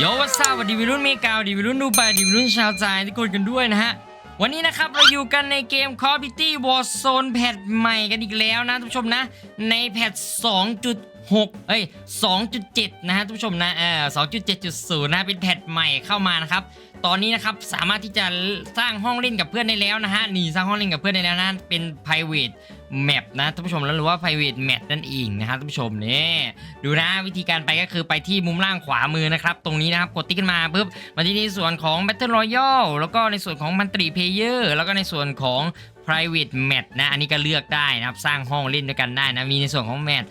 โยวัสวัสดีวิรุ่นเมกาดีวิรุ่นดูไปดีวิรุ่นชาวใจทุกคนกันด้วยนะฮะ วันนี้นะครับเราอยู่กันในเกม Call of Duty Warzone แพทใหม่กันอีกแล้วนะทุกผู้ชมนะ ในแพท2.6เอ้ย2.7 นะฮะทุกผู้ชมนะเออ2.7.0นะเป็นแพทใหม่เข้ามานะครับ ตอนนี้นะครับสามารถที่จะสร้างห้องเล่นกับเพื่อนได้แล้วนะฮะนี่สร้างห้องเล่นกับเพื่อนได้แล้วนะเป็น private map นะท่านผู้ชมแล้วหรือว่า private map นั่นเองนะฮะท่านผู้ชมนี่ดูนะวิธีการไปก็คือไปที่มุมล่างขวามือนะครับ ตรงนี้นะครับกดติ๊กขึ้นมาปุ๊บมาที่ในส่วนของ Battle Royale แล้วก็ในส่วนของ Multi Player แล้วก็ในส่วนของ private map นะ อันนี้ก็เลือกได้นะครับ สร้างห้องเล่นด้วยกันได้นะ มีในส่วนของ map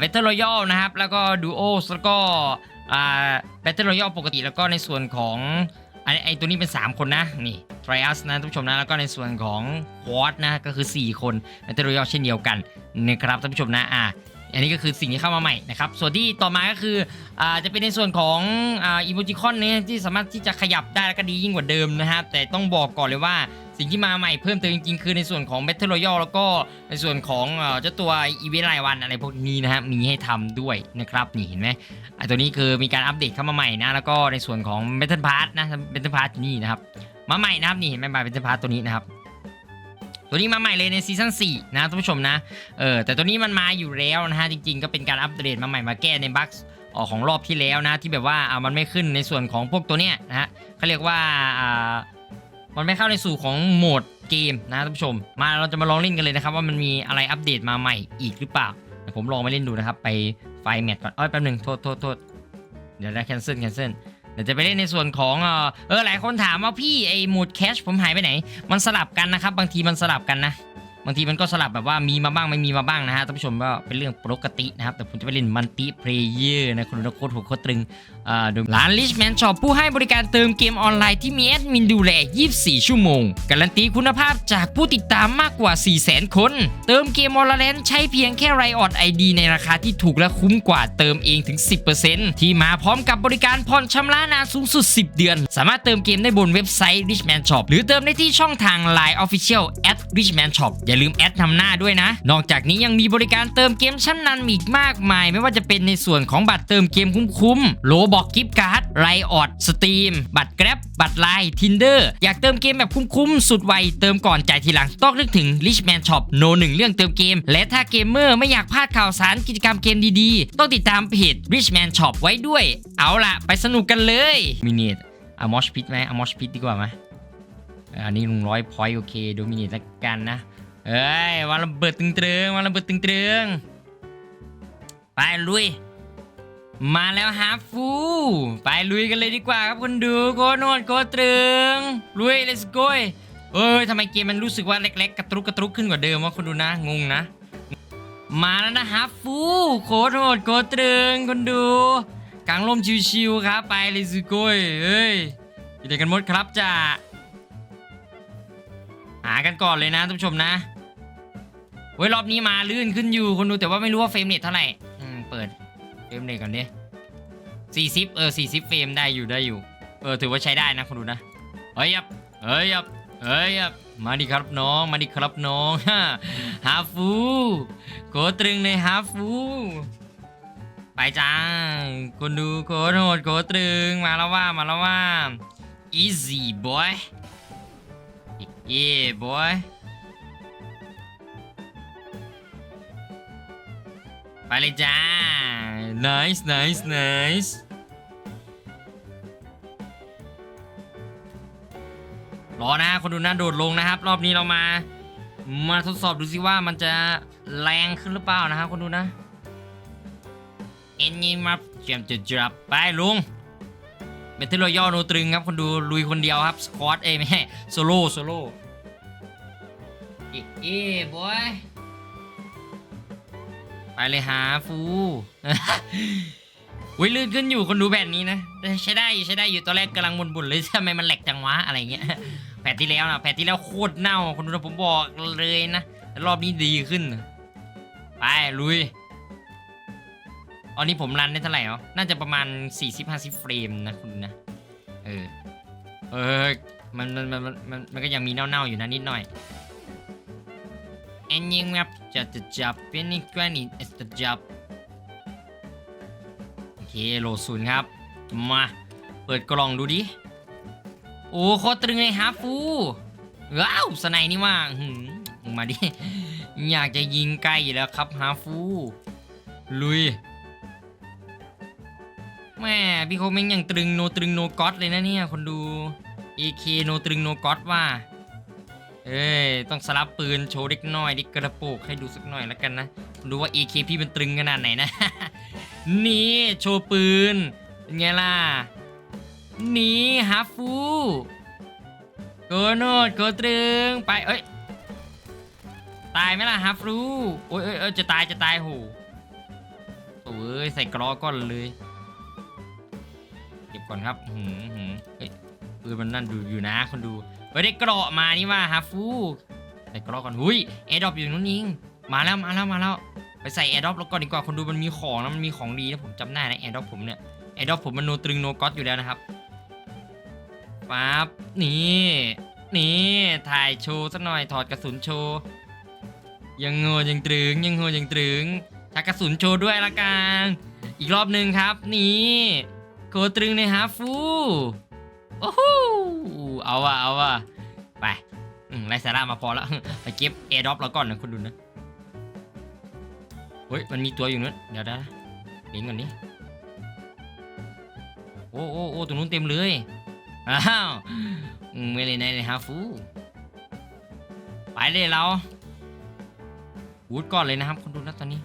Battle Royale นะครับ แล้วก็ Duos แล้วก็ Battle Royale ปกติ แล้วก็ในส่วนของ ไอไอตัวนี้เป็น 3 คนนะนี่ Trias นะท่านผู้ชมนะแล้วก็ในส่วนของ Quad นะก็คือ 4 คนในเตอร์ยอเช่นเดียวกันนะครับท่านผู้ชมนะอ่าอันนี้ก็คือสิ่งที่เข้ามาใหม่นะครับ ส่วนที่ต่อมาก็คืออ่าจะเป็นในส่วนของอ่าอีโมจิคอนเนี่ยที่สามารถที่จะขยับได้แล้วก็ดียิ่งกว่าเดิมนะฮะแต่ต้องบอกก่อนเลยว่า สิ่งที่มาใหม่เพิ่มเติมจริงๆคือในส่วนของ Battle Royale แล้วก็ในส่วนของเจ้าตัวอีเวนต์รายวันอะไรพวกนี้นะฮะมีให้ทำด้วยนะครับนี่เห็นไหมไอตัวนี้คือมีการอัปเดตเข้ามาใหม่นะแล้วก็ในส่วนของ b a t t l e Pass นะ b a t t l e Pass นี่นะครับมาใหม่นะครับนี่เห็นไหมบา b a t t l e Pass ตัวนี้นะครับตัวนี้มาใหม่เลยในซีซั่น4นะท่านผู้ชมนะ เออแต่ตัวนี้มันมาอยู่แล้วนะฮะ จริงๆ ก็เป็นการอัปเดตมาใหม่มาแก้ในบั๊กออกของรอบที่แล้วนะ ที่แบบว่าอ่ามันไม่ขึ้นในส่วนของพวกตัวเนี้ยนะฮะเขาเรียกว่าอ่า มันไม่เข้าในสู่ของโหมดเกมนะท่านผู้ชม มาเราจะมาลองเล่นกันเลยนะครับ ว่ามันมีอะไรอัปเดตมาใหม่อีกหรือเปล่าเดี๋ยวผมลองมาเล่นดูนะครับ ไปไฟแมทก่อนเอ้ยแป๊บหนึ่งโทษโทษโทษเดี๋ยวนะแคนเซิลแคนเซิลเดี๋ยวจะไปเล่นในส่วนของเออเออหลายคนถามว่าพี่ไอ้โหมดแคชผมหายไปไหน มันสลับกันนะครับ บางทีมันสลับกันนะ บางทีมันก็สลับแบบว่ามีมาบ้างไม่มีมาบ้างนะฮะท่านผู้ชมก็เป็นเรื่องปกตินะครับ แต่ผมจะไปเล่นมัลติเพลเยอร์นะคุณโคตรหัวโคตรตรึงอ่าดูร้าน Richman Shop ผู้ให้บริการเติมเกมออนไลน์ที่มีแอดมินดูแล 24 ชั่วโมง การันตีคุณภาพจากผู้ติดตามมากกว่า 400,000 คน เติมเกมออนไลน์ใช้เพียงแค่ไรออดไอดีในราคาที่ถูกและคุ้มกว่าเติมเองถึง 10%ที่มาพร้อมกับบริการผ่อนชำระนานสูงสุด 10 เดือน สามารถเติมเกมได้บนเว็บไซต์ Richman Shop หรือเติมได้ที่ช่องทาง Line Official at Richman Shop อย่าลืมแอดนำหน้าด้วยนะ นอกจากนี้ยังมีบริการเติมเกมชั้นนำอีกมากมาย ไม่ว่าจะเป็นในส่วนของบัตรเติมเกมคุ้มๆโลบอกกิฟต์การ์ดไรออดสตรีมบัตรแกร็บบัตรไลน์ทินเดอร์อยากเติมเกมแบบคุ้มๆสุดไวเติมก่อนจ่ายทีหลังต้องนึกถึง Richman Shop โนหนึ่งเรื่องเติมเกม และถ้าเกมเมอร์ไม่อยากพลาดข่าวสารกิจกรรมเกมดีๆ ต้องติดตามเพจ Richman Shop ไว้ด้วย เอาล่ะ ไปสนุกกันเลยมินิทอะมอชพิทไหมอะมอชพิทดีกว่าไหมอออันนี้ลุงร้อยพอยต์โอเคดูมินิทละกันนะ เอ้ยวันระเบิดตึงตรืองวันระเบิดตึงตรืองไปลุย มาแล้วฮาฟู ไปลุยกันเลยดีกว่าครับคุณดูโกโนดโกตรึงลุย let's go เอ้ยทำไมเกมมันรู้สึกว่าเล็ก ๆ กระตุกกระตุกขึ้นกว่าเดิมวะคุณดูนะงงนะ มาแล้วนะฮาฟูโคตรโหดโคตรตรึงคุณดูกลางลมชิวๆครับไป let's go เอ้ยอยู่ไหนกันหมดครับจ้า หากันก่อนเลยนะท่านผู้ชมนะเว้ยรอบนี้มาลื่นขึ้นอยู่คุณดูแต่ว่าไม่รู้ว่าเฟรมเรทเท่าไหร่อืมเปิดเฟรมเรทก่อนดิสี่สิบเออสี่สิบเฟรมได้อยู่ได้อยู่ เออถือว่าใช้ได้นะคุณดูนะเฮ้ยยับเฮ้ยยับเฮ้ยยับมาดิครับน้องมาดิครับน้องฮาฟูโกตรึงในฮาฟูไปจ้าคนดูโคตรโหดโคตรตรึงมาแล้วว่ามาแล้วว่า easy boy yeah boy ไปเลยจ้า nice nice nice รอนะ คนดูนะโดดลงนะครับ รอบนี้เรามา มาทดสอบดูสิว่ามันจะแรงขึ้นหรือเปล่านะครับคนดูนะ เอ็นยิงมาเจียมจะจับไปลุง เบทเทอร์รอย่อโนตรึงครับคนดูลุยคนเดียวครับสควอตเอ้ยไม่ใช่โซโล่โซโล่เอ๊ะเอ๊ะบอยไปเลยหาฟูวิลื่นขึ้นอยู่คนดูแบบนี้นะใช้ได้ใช้ได้อยู่ตอนแรกกำลังบ่นๆเลยทำไมมันแหลกจังวะอะไรเงี้ยแผนที่แล้วนะแผนที่แล้วโคตรเน่าคนดูนะผมบอกเลยนะรอบนี้ดีขึ้น ไปลุย อันนี้ผมรันได้เท่าไหร่เนาะน่าจะประมาณ 40-50เฟรมนะคุณนะ เออ เออ มันมันมันมันมันก็ยังมีเน่าๆอยู่นะนิดหน่อย En yang map จะจับเป็นอีกแกนี่จะจับโอเคโหลดศูนย์ครับ มา เปิดกล่องดูดิ โอ้โคตรตรึงเลยฮาฟูว้าวสไนนี่ว่าหืมมาดิ อยากจะยิงใกล้อยู่แล้วครับฮาฟู ลุย แม่พี่โคเม้งยังตรึงโนตรึงโนก็อตเลยนะเนี่ยคนดู AK โนตรึงโนก็อตว่า เอ้ยต้องสลับปืนโชว์เล็กน้อยดิกระโปกให้ดูสักหน่อยแล้วกันนะดูว่า AK พี่มันตรึงขนาดไหนนะ นี่โชว์ปืนเป็นไงล่ะ นี่ฮาฟูโกโนดโกตรึงไปเอ้ยตายไหมล่ะฮาฟูโอ้ยเอ้ยจะตายจะตายโหโอ้ยใส่กรอก่อนเลย เก็บก่อนครับหืมหืมเฮ้ยปืนมันนั่นดูอยู่นะคนดูเฮ้ยได้เกราะมานี่ว่าฮาฟูใส่เกราะก่อนหุยแอร์ดรอปอยู่นู้นยิงมาแล้วมาแล้วมาแล้วไปใส่แอร์ดรอปแล้วก่อนดีกว่าคนดูมันมีของนะมันมีของดีนะผมจำได้นะแอร์ดรอปผมเนี่ยแอร์ดรอปผมมันโนตรึงโนก็อตอยู่แล้วนะครับปั๊บนี่นี่ถ่ายโชว์สักหน่อยถอดกระสุนโชว์ยังโง่ยังตรึงยังโง่ยังตรึงชักกระสุนโชว์ด้วยละกันอีกรอบหนึ่งครับ นี่ โคตรึงในฮาฟูโอ้โหเอาว่ะเอาว่ะไปไรสาระมาพอแล้วไปเก็บแอร์ดรอปแล้วก่อนนะคุณดูนะเฮ้ยมันมีตัวอยู่นู้นเดี๋ยวนะเลี้ยงก่อนนี้โอ้โอ้โอ้ตรงนู้นเต็มเลยอ้าวไม่เลยนเลยฮาฟูไปเลยเราวูดก่อนเลยนะครับคนดูนะตอนนี้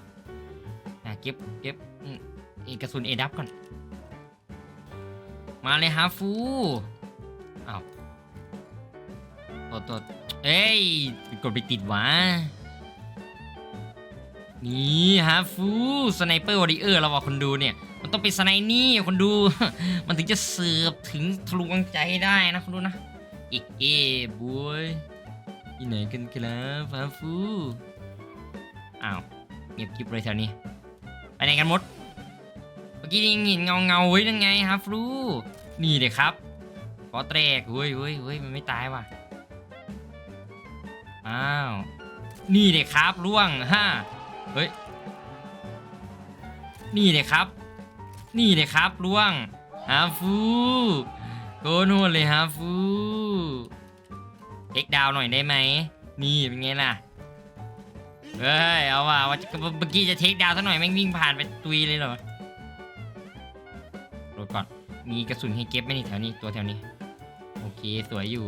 เก็บเก็บอืมเอกกระสุนเอดับก่อน มาเลยฮาฟูอ้าวตัวตัวเอ้ยกดไปติดวะนี่ฮาฟูสไนเปอร์วอริเออร์เราบอกคนดูเนี่ย มันต้องเป็นสไนนี่คนดู มันถึงจะเสิร์ฟถึงทะลวงใจได้นะคนดูนะ เอ๊ะเอ๊ะบวยที่ไหนกันครับฮาฟูอ้าวเงียบกิบเลยแถวนี้ไปไหนกันหมด มื่อกี้นี่เห็นเงาเงาๆเฮ้ยนั่นไงฮาฟูนี่เลยครับขอแตรกเฮ้ยเฮ้ยเฮ้ยมันไม่ตายว่ะอ้าวนี่เลยครับล่วงฮ่าเฮ้ยนี่เลยครับ นี่เลยครับล่วงฮาฟูโกนหัวเลยฮาฟูเทคดาวหน่อยได้ไหมนี่เป็นไงล่ะเฮ้ยเอาว่ะว่าจะเมื่อกี้จะเทคดาวสักหน่อยแม่งวิ่งผ่านไปตุยเลยเหรอ ก่อน มีกระสุนให้เก็บไหมนี่แถวนี้ตัวแถวนี้ โอเคสวยอยู่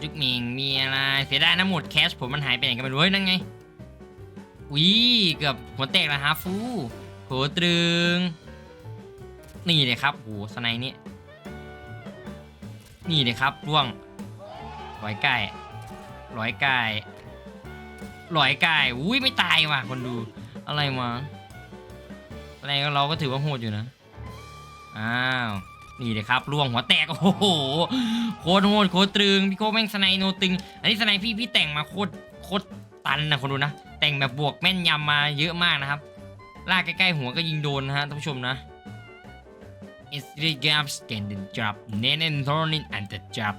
จุกมิงมีอะไรเสียดายนะหมดแคชผมมันหายไปไหนกันไม่รู้เฮ้ยนั่นไงวิเกือบหัวแตกแล้วฮาฟูโหตรึง นี่เลยครับโหสไนนี่นี่เลยครับร่วงร้อยไก่ร้อยไก่ร้อยไก่อุ้ยไม่ตายว่ะคนดูอะไรมา อะไรเราก็ถือว่าโหดอยู่นะ อ้าว นี่เลยครับร่วงหัวแตก โอ้โห โคตรโหดโคตรตรึง พี่โคแม่งสไนโนตึง อันนี้สไนพี่พี่แต่งมาโคตรโคตรตันนะคนดูนะ แต่งแบบบวกแม่นยำมาเยอะมากนะครับ ลากใกล้ๆหัวก็ยิงโดนนะฮะท่านผู้ชมนะ It's the gap stand the job เน้นเน้น turning and the job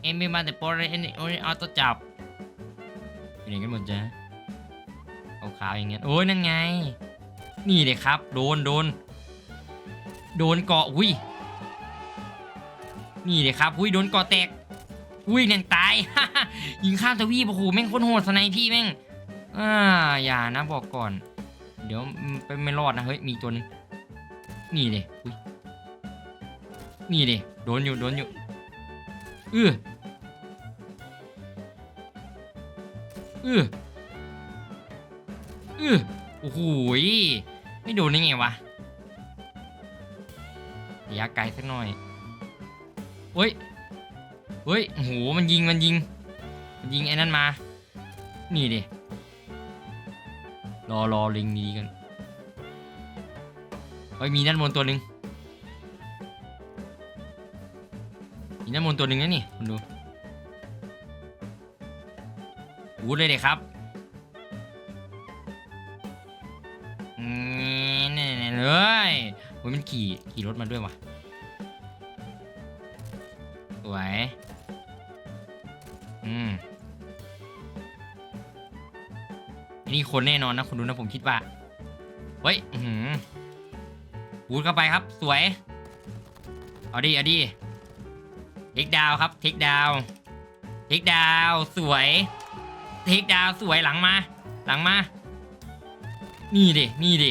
เอ็มไม่มาแต่ปอร์เอ็นโอ้ยออโต้จับอยู่ไหนกันหมดจ๊ะขาวๆอย่างเงี้ยโอ้ยนั่นไง นี่เลยครับ โดนโดนโดนเกาะอุ้ยนี่เลยครับอุ้ยโดนเกาะแตกอุ้ยแน่งตาย ยิงข้ามทวีปโอ้โหแม่งโคตรโหดสไนพี่แม่งอ่าอย่านะบอกก่อน เดี๋ยวไปไม่รอดนะเฮ้ยมีตัวนึงนี่เลยอุ้ยนี่เลยโดนอยู่โดนอยู่เออเออเออโอ้โหย ไม่โดนได้ไงวะระยะไกลสักหน่อยเฮ้ยเฮ้ยโหมันยิงมันยิง มันยิงไอ้นั่นมา นี่ดิ รอรอลิงดีกันเฮ้ยมีด้านบนตัวหนึ่งมีด้านบนตัวหนึ่งนะนี่คุณดู วูดเลยเด็กครับ้ยมันขี่ขี่รถมาด้วยว่ะสวยอืมนี่คนแน่นอนนะคุณดูนะผมคิดว่าเฮ้ยอื้อหือบูทเข้าไปครับสวย เอาดิเอาดิเทคดาวครับเทคดาวเทคดาวสวยเทคดาวสวยหลังมา หลังมา นี่ดินี่ดิ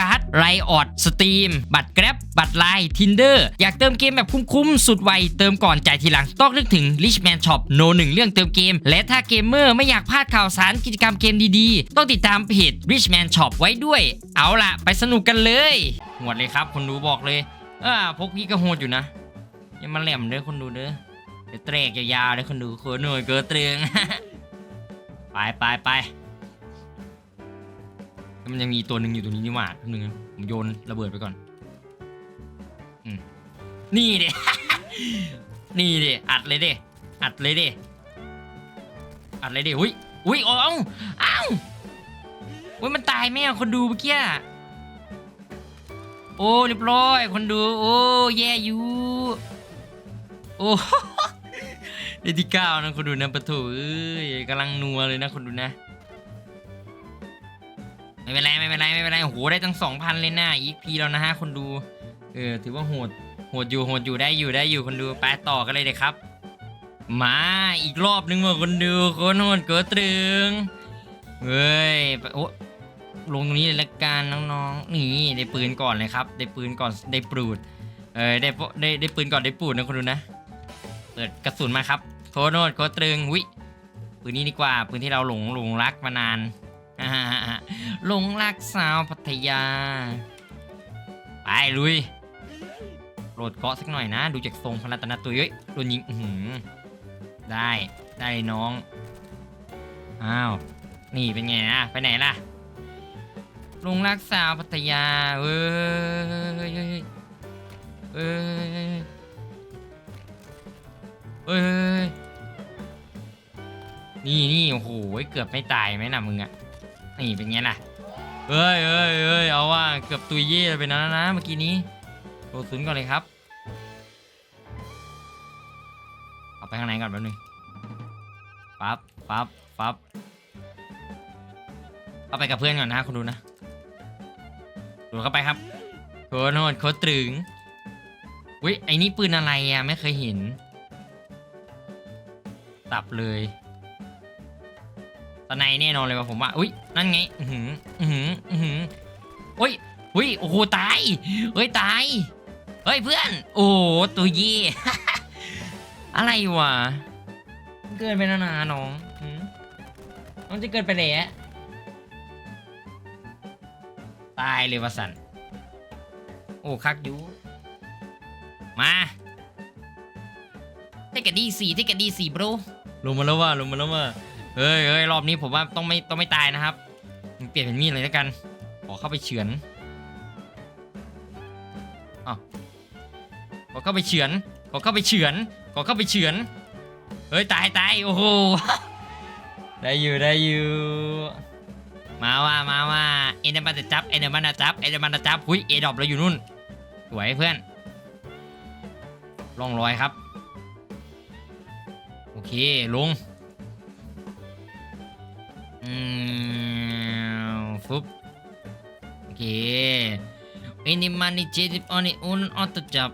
ไรออดสตรีมบัตรแกร็บบัตรไลน์ทินเดอร์อยากเติมเกมแบบคุ้มๆ สุดไว เติมก่อนจ่ายทีหลัง ต้องนึกถึง Richman Shop โนหนึ่งเรื่องเติมเกม และถ้าเกมเมอร์ไม่อยากพลาดข่าวสารกิจกรรมเกมดีๆ ต้องติดตามเพจ Richman Shop ไว้ด้วย เอาล่ะ ไปสนุกกันเลยหวดเลยครับ คนดูบอกเลยอ่าพกพี่ก็โหดอยู่นะยังมาแหลมเด้อคนดูเด้อเดี๋ยวแตรกยาวๆเลยคนดูโคหน่วยเกิดเตรียงไปไปไป มันยังมีตัวหนึ่งอยู่ตรงนี้นี่หว่าตัวหนึ่งผมโยนระเบิดไปก่อนอืมนี่เด้นี่เด้อัดเลยเด้อัดเลยเด้อัดเลยเด้อุ้ยอุ้ยอ้าเอ้าเอ้าอุ้ยมันตายไหมอะคนดูเมื่อกี้โอ้เรียบร้อยคนดู โอ้แย่อยู่โอ้ได้ที่เก้านะคนดูนะประโถเอ้ยกำลังนัวเลยนะคนดูนะ ไม่เป็นไรไม่เป็นไรไม่เป็นไรโอ้โหได้ตั้งสองพันเลยนะอีกพีแล้วนะฮะคนดูเออถือว่าโหดโหดอยู่โหดอยู่ได้อยู่ได้อยู่คนดูไปต่อกันเลยเด็กครับ มาอีกรอบนึงว่ะคนดูคนโหดเกิดตรึงเฮ้ยโอ้ลงตรงนี้เลยละกันน้องๆนี่ได้ปืนก่อนเลยครับ ได้ปืนก่อนได้ปลูดเออได้ปได้ได้ปืนก่อนได้ปลูดนะคนดูนะเปิดกระสุนมาครับโคโนดโคตรึงวิปืนนี้ดีกว่าปืนที่เราหลงหลงรักมานาน ลงรักสาวพัทยา ไปลุยโหลดเกาะสักหน่อยนะ ดูจากทรงพลัตนาตัวเย้ยโดนยิง อืได้ได้น้อง อ้าว นี่เป็นไงนะ ไปไหนล่ะลงรักสาวพัทยา เอ้ย เอ้ย เอ้ย นี่นี่โอ้โห เกือบไม่ตายไหมนะมึงอะ นี่เป็นไงล่ะเอ้ยเอ้ยเอ้ยเอาว่าเกือบตุยเย่ไปนะนะเมื่อกี้นี้โดนศูนย์ก่อนเลยครับเอาไปข้างในก่อนแป๊บนึงปั๊บปั๊บปั๊บเอาไปกับเพื่อนก่อนนะคุณดูนะดูเข้าไปครับโคตรโหดโคตรตรึงอุ้ยไอ้นี่ปืนอะไรอะไม่เคยเห็นตับเลย ตอนในแน่นอนเลยว่าผมว่า อุ้ยนั่นไง อือหือ อือหือ อือหืออุ้ยอุ้ย โอ้โห ตายเฮ้ย ตาย เฮ้ย เพื่อน โอ้ตัวเย่อะไรวะ เกินไปแล้วนะน้องน้องจะเกินไปแล้วตายเลยวะสัน โอ้คักยูมาเทคกดีสี่เทคกดีสี่ bro ลงมาแล้วว่าลงมาแล้วว่า เฮ้ยเฮ้ยรอบนี้ผมว่าต้องไม่ต้องไม่ตายนะครับ เปลี่ยนเป็นมีดเลยแล้วกัน ขอเข้าไปเฉือนอ้าวขอเข้าไปเฉือน ขอเข้าไปเฉือน ขอเข้าไปเฉือน เฮ้ยตายตายโอ้โห ได้อยู่ได้อยู่ มาว่ามาว่าเอ็นเดอร์มันจะจับเอ็นเดอร์มันจะจับเอ็นเดอร์มันจะจับหุยเอดอบเราอยู่นู่น สวยเพื่อนล่องรอยครับ โอเคลง อืมฟุบโอเคอันนี้มันนี่เจ็ดอันนี้อุนออตจับ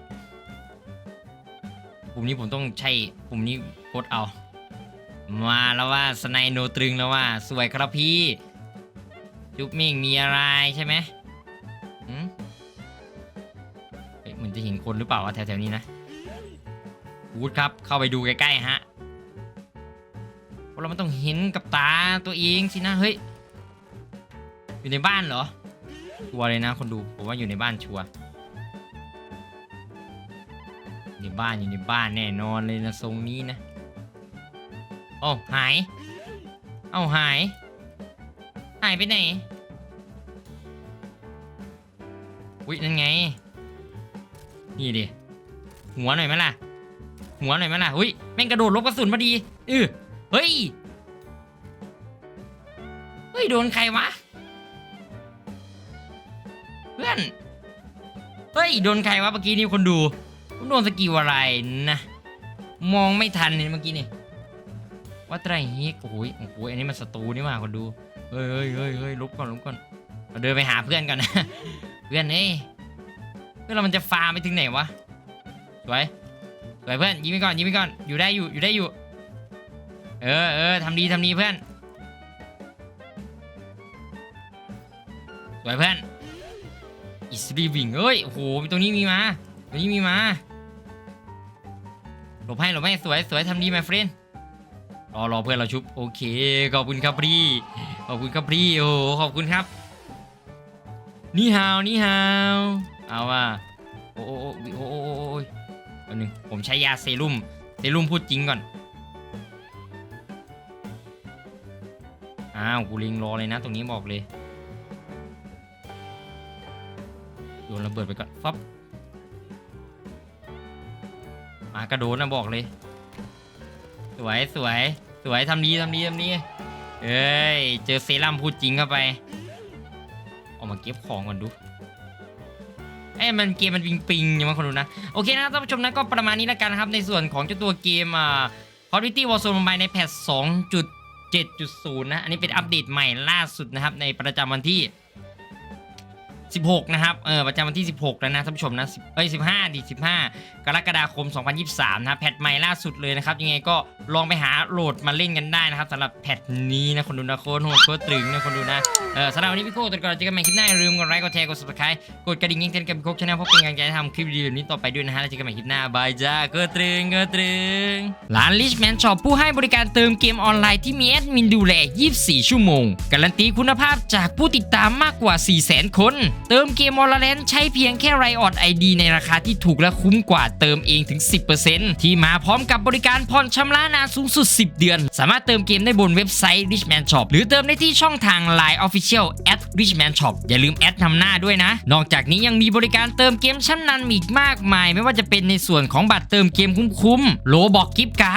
ปุ่มนี้ผมต้องใช้ปุ่มนี้กดเอา มาแล้วว่าสไนโนตรึงแล้วว่า สวยครับพี่จุ๊บมิ่งมีอะไรใช่ไหมหืมเอ๊ะเหมือนจะเห็นคนหรือเปล่าวะแถวๆนี้นะวูดครับเข้าไปดูใกล้ๆฮะ มันต้องเห็นกับตาตัวเองสินะเฮ้ยอยู่ในบ้านเหรอชัวร์เลยนะคนดูผมว่าอยู่ในบ้านชัวร์อยู่ในบ้านอยู่ในบ้านแน่นอนเลยนะทรงนี้นะโอ้หาย เอ้าหาย หายไปไหนอุ้ยนั่นไง นี่ดิหัวหน่อยไหมล่ะ หัวหน่อยไหมล่ะอุ้ยแม่งกระโดดลบกระสุนพอดีเออเฮ้ย ฮ้ยโดนใครวะ เพื่อน เฮ้ยโดนใครวะเมื่อกี้นี่คนดูผมโดนสกิลอะไรนะ มองไม่ทันเนี่ยเมื่อกี้นี่ว่าไตรเฮกโอ้ยโอ้โหอันนี้มันศัตรูนี่มาคนดู เฮ้ยเฮ้ยเฮ้ยเฮ้ยลุกก่อนลุกก่อนเราเดินไปหาเพื่อนก่อนนะ เพื่อนเอ้ยเพื่อนเรามันจะฟาร์มไปถึงไหนวะ สวย สวยเพื่อนยิ้มไปก่อนยิ้มไปก่อน อยู่ได้อยู่อยู่ได้อยู่ เออเออทำดีทำดีเพื่อน วยเพื่อนอิสรีวิงเอ้ย โอ้โหตรงนี้มีมาตรงนี้มีมาหลบให้หลบให้สวยสวยทำดี my friend รอรอเพื่อนเราชุบ โอเค ขอบคุณครับพี่ขอบคุณครับพี่โอ้โหขอบคุณครับ นี่ฮาว นี่ฮาว เอาว่าโอ้โอ้โอ้โอ้โอ้โอ้โอ้ยอันหนึงผมใช้ยาเซรุ่ม เซรุ่มพูดจริงก่อน อ้าว กูลิงรอเลยนะ ตรงนี้บอกเลย โยนระเบิดไปก่อนฟับมากระโดดนะบอกเลย สวยสวยสวยทำดีทำดีทำดีเอ้ย เจอเซรั่มพูดจริงเข้าไปออกมาเก็บของก่อนดูเอ้มันเกมมันปิงปิงอย่างมันคนดูนะ โอเคนะครับท่านผู้ชมนะก็ประมาณนี้แล้วกันนะครับ ในส่วนของเจ้าตัวเกมอ่า Call of Duty Warzone Mobile ในแพท2.7.0 นะ อันนี้เป็นอัปเดตใหม่ล่าสุดนะครับ ในประจำวันที่ 16 นะครับ เออ ประจำวันที่ 16 แล้วนะท่านผู้ชมนะ 10 เอ้ย 15ดิ15 กรกฎาคม 2023 นะ แพทใหม่ล่าสุดเลยนะครับ ยังไงก็ลองไปหาโหลดมาเล่นกันได้นะครับสำหรับแพทนี้นะ คนดูนะโคตรโหดโคตรตรึงนะคนดูนะ เออสำหรับวันนี้พี่โก้ตัวก่อนเจอกันใหม่คลิปหน้าอย่าลืมกดไลค์ กดแชร์ กด subscribe กดกระดิ่งแจ้งเตือนกันพี่โก้ชาแนลเพื่อเป็นกำลังใจให้ทำคลิปดีแบบนี้ต่อไปด้วยนะฮะ แล้วเจอกันใหม่คลิปหน้าบายจ้าเก็ตรึงเก็ตรึงร้าน Richman Shop ผู้ให้บริการเติมเกมออนไลน์ที่มีแอดมินดูแล 24 ชั่วโมง การันตีคุณภาพจากผู้ติดตามมากกว่า 400,000 คนเติมเกมออนไลนใช้เพียงแค่ไรออดไอดีในราคาที่ถูกและคุ้มกว่าเติมเองถึง 10%ที่มาพร้อมกับบริการผ่อนชำระนานสูงสุด 10 เดือน สามารถเติมเกมได้บนเว็บไซต์ Richman Shop หรือเติมได้ที่ช่องทาง Line Official at Richman Shop อย่าลืมแอดนำหน้าด้วยนะ นอกจากนี้ยังมีบริการเติมเกมชั้นนำอีกมากมาย ไม่ว่าจะเป็นในส่วนของบัตรเติมเกมคุ้มๆโลบอกกิฟต์การ์ด